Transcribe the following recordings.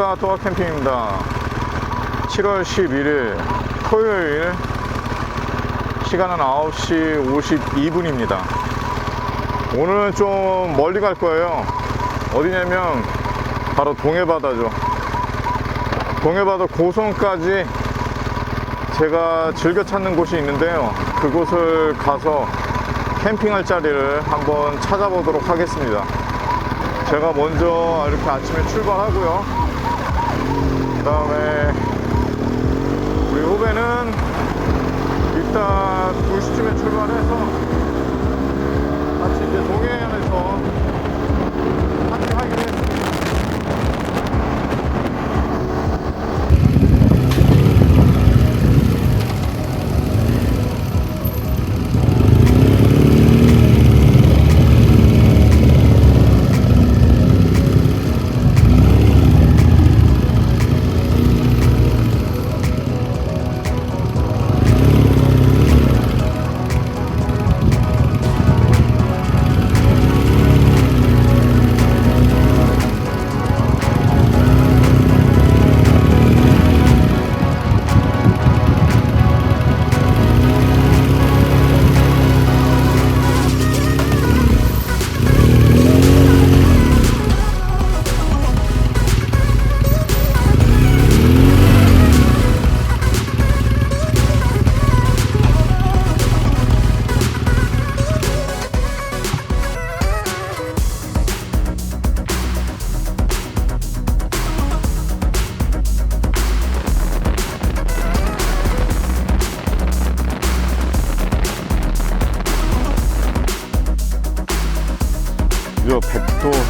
안녕하십니까 또아 캠핑입니다. 7월 11일 토요일 시간은 9시 52분입니다. 오늘은 좀 멀리 갈 거예요. 어디냐면 바로 동해바다죠. 동해바다 고성까지 제가 즐겨 찾는 곳이 있는데요. 그곳을 가서 캠핑할 자리를 한번 찾아보도록 하겠습니다. 제가 먼저 이렇게 아침에 출발하고요. 그 다음에 우리 후배는 이따 2시쯤에 출발해서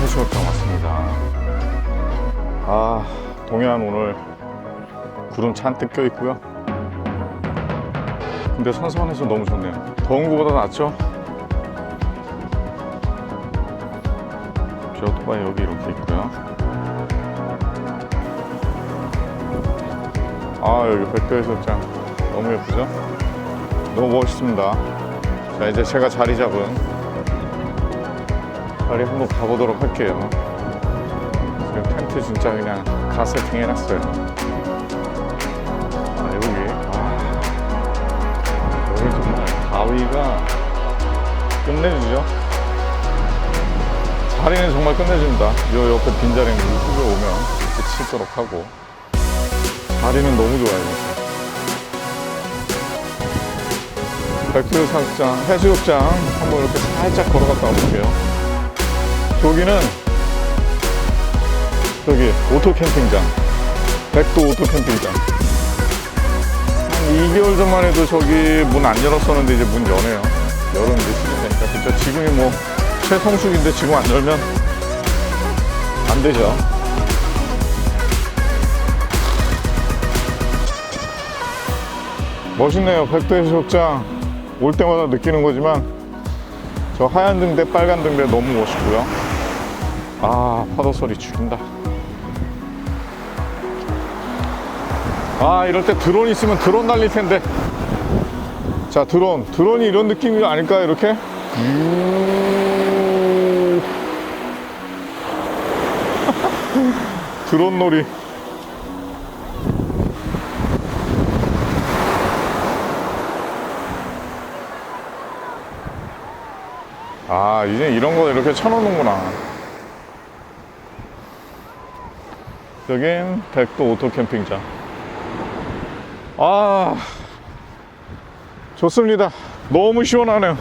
해수욕장 왔습니다. 아, 동해안 오늘 구름 잔뜩 껴 있고요. 근데 선선해서 너무 좋네요. 더운 거보다 낫죠? 저 오토바이 여기 이렇게 있고요. 아, 여기 백도 해수욕장 너무 예쁘죠? 너무 멋있습니다. 자, 이제 제가 자리 잡은 빨리 한번 가보도록 할게요. 지금 텐트 진짜 그냥 가 세팅 해놨어요. 아, 여기. 아, 여기 정말 바위가 끝내주죠. 자리는 정말 끝내줍니다. 요 옆에 빈자리는 후배 오면 이렇게 치도록 하고. 자리는 너무 좋아요. 백두산장 해수욕장 한번 이렇게 살짝 걸어갔다 와볼게요. 저기는 저기 오토 캠핑장 백도 오토 캠핑장. 한 2개월 전만 해도 저기 문 안 열었었는데 이제 문 여네요. 여름 이제 시즌 되니까 그쵸? 지금이 뭐 최성수기인데 지금 안 열면 안 되죠. 멋있네요. 백도 해수욕장 올 때마다 느끼는 거지만 저 하얀 등대 빨간 등대 너무 멋있고요 아 파도 소리 죽인다. 아 이럴 때 드론 있으면 드론 날릴 텐데. 자 드론. 드론이 이런 느낌이 아닐까요 이렇게? 음. 드론 놀이. 아 이제 이런 거 이렇게 쳐놓는구나 여긴 백도 오토 캠핑장. 아 좋습니다. 너무 시원하네요.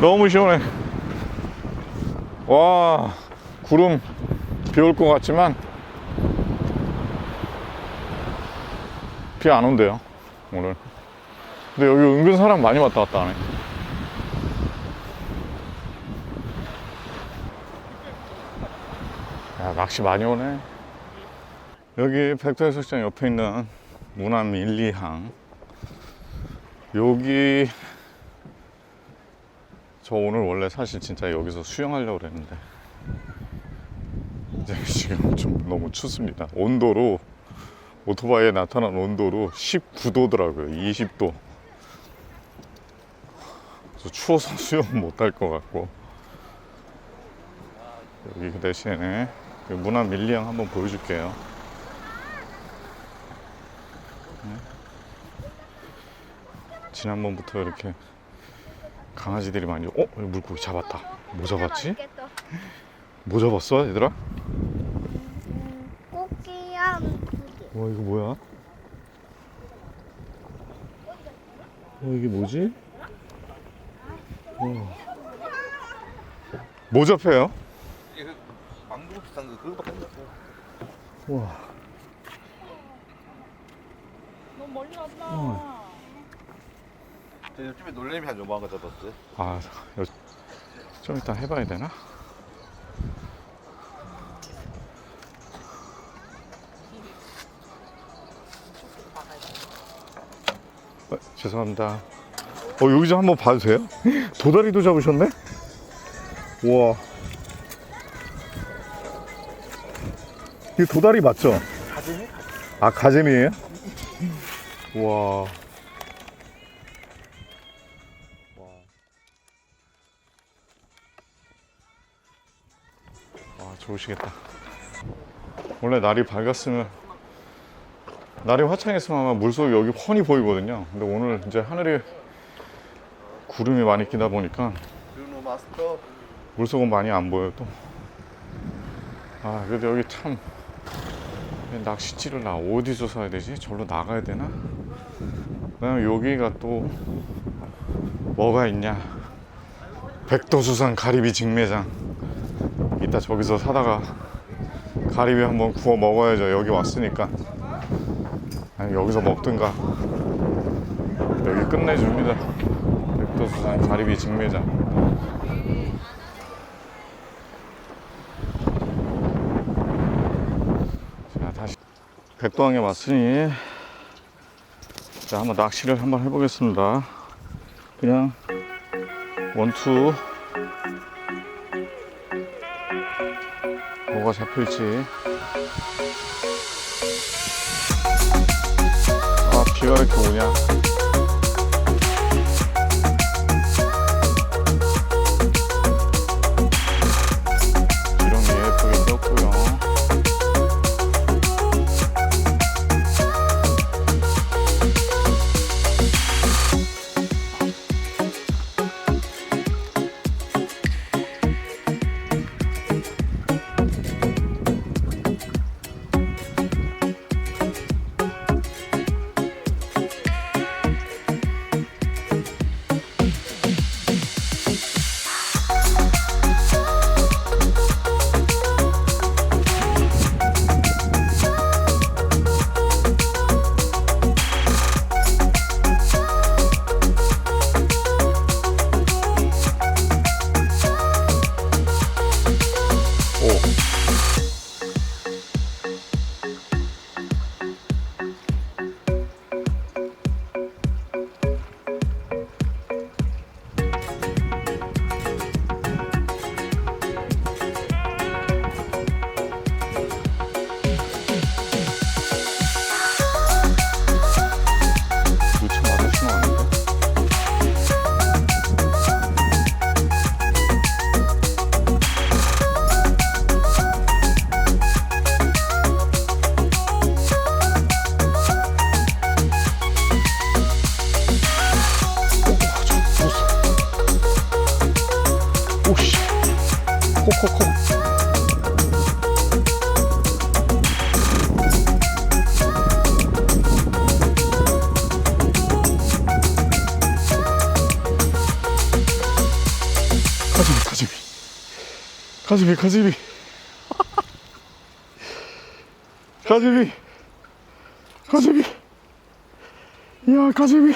너무 시원해. 와 구름 비 올 것 같지만 비 안 온대요 오늘. 근데 여기 은근 사람 많이 왔다 갔다 하네. 야, 낚시 많이 오네. 여기 백두해수욕장 옆에 있는 무남 1, 2항. 여기 저 오늘 원래 사실 진짜 여기서 수영하려고 그랬는데 이제 지금 좀 너무 춥습니다. 온도로 오토바이에 나타난 온도로 19도더라고요. 20도. 그래서 추워서 수영 못할 것 같고. 여기 그 대신에 그 문화 밀리앙 한번 보여줄게요. 지난번부터 이렇게 강아지들이 많이 어? 물고기 잡았다. 뭐 잡았지? 뭐 잡았어 얘들아? 꽃게야. 와 이거 뭐야? 어 이게 뭐지? 와. 뭐 잡혀요? 이게 그 망둥어 비싼 거 그거밖에 안 잡고 와. 너무 멀리 갔다. 어. 저 요즘에 놀래미 한 요만한 거 잡았어요 아, 여- 좀 이따 해봐야 되나? 어, 죄송합니다. 어, 여기 좀 한번 봐도 돼요? 도다리도 잡으셨네? 우와. 이게 도다리 맞죠? 가슴이? 아, 가재미예요? 우와. 와 좋으시겠다. 원래 날이 밝았으면 날이 화창했으면 아마 물속이 여기 훤히 보이거든요. 근데 오늘 이제 하늘에 구름이 많이 끼다 보니까 물속은 많이 안 보여요 또 아 그래도 여기 참 낚시질을 나 어디서 사야 되지? 절로 나가야 되나? 그다음에 여기가 또 뭐가 있냐? 백도수산 가리비 직매장 이따 저기서 사다가 가리비 한번 구워 먹어야죠. 여기 왔으니까. 아니 여기서 먹든가. 여기 끝내줍니다. 백도수산 가리비 직매장. 자 다시 백도항에 왔으니 자 한번 낚시를 한번 해보겠습니다. 그냥 원투 뭐가 잡힐지. 아 비가 왜 이렇게 오냐 콕콕콕 가지비 가지비. 가지비. 가지비. 가지비. 가지비. 이야 대박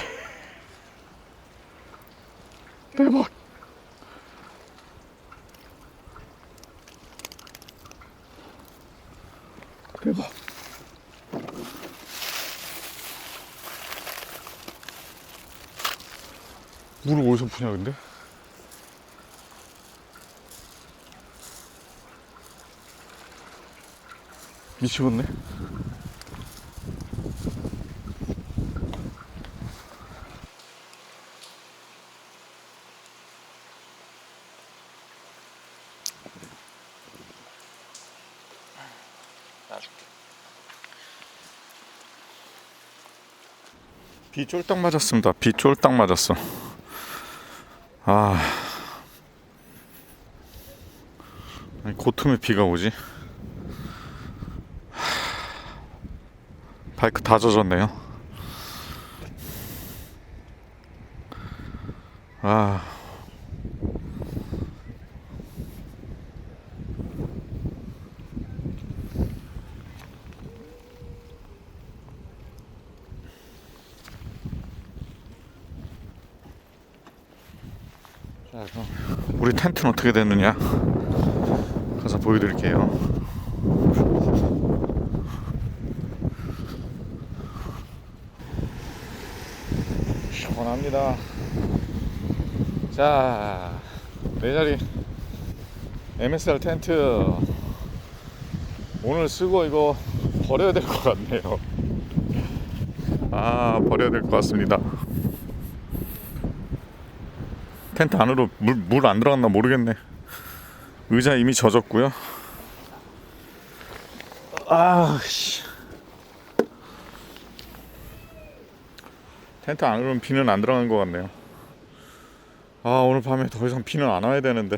대박 아프냐 근데? 미치겠네 비 쫄딱 맞았습니다. 비 쫄딱 맞았어. 아. 아니, 고틈에 비가 오지. 하. 바이크 다 젖었네요. 자, 그럼 우리 텐트는 어떻게 됐느냐? 가서 보여드릴게요. 시원합니다. 자, 내 자리 MSR 텐트 오늘 쓰고 이거 버려야 될 것 같네요. 아, 버려야 될 것 같습니다. 텐트 안으로 물 물 안 들어갔나 모르겠네. 의자 이미 젖었고요. 아 씨. 텐트 안으로는 비는 안 들어간 것 같네요. 아 오늘 밤에 더 이상 비는 안 와야 되는데.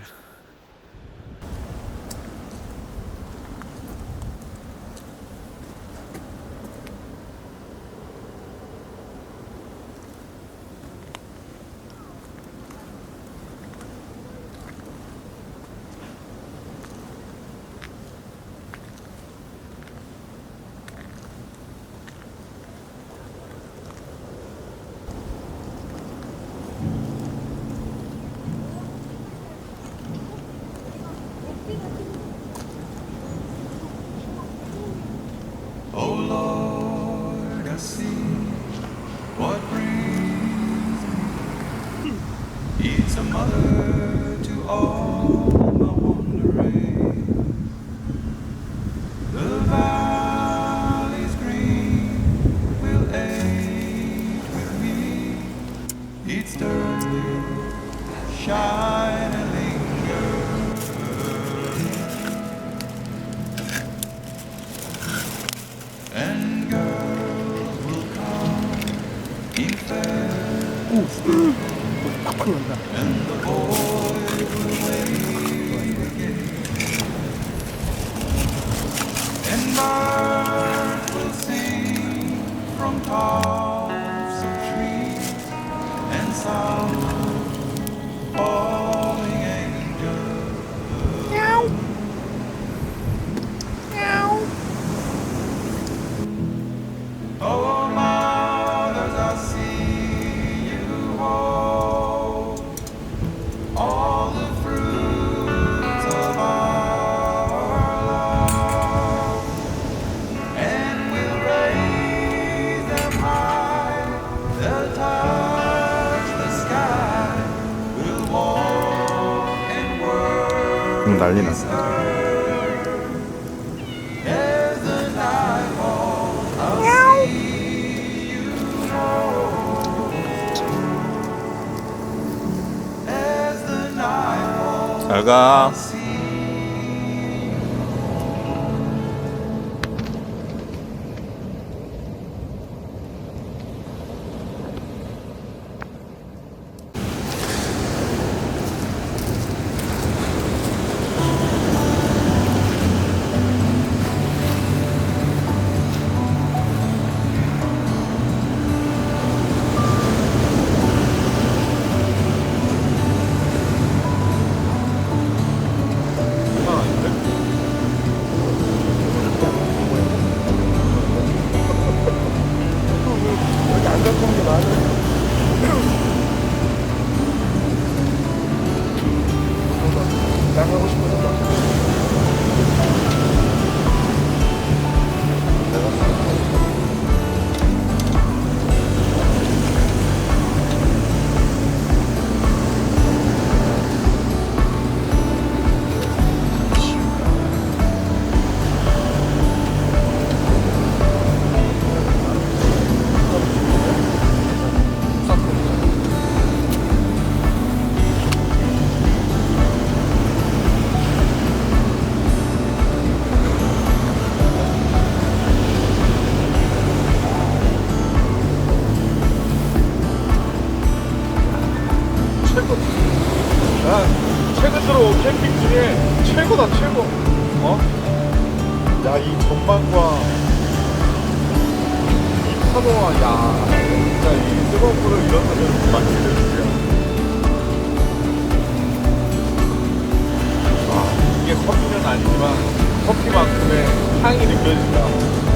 Sound 음, 난리 났 실제로 캠핑 중에 최고다 최고. 어? 야 이 전망과 이 파도와 야 진짜 이 뜨거운 물을 이런 데서 마치는 진짜 와 이게 커피는 아니지만 커피만큼의 향이 느껴진다.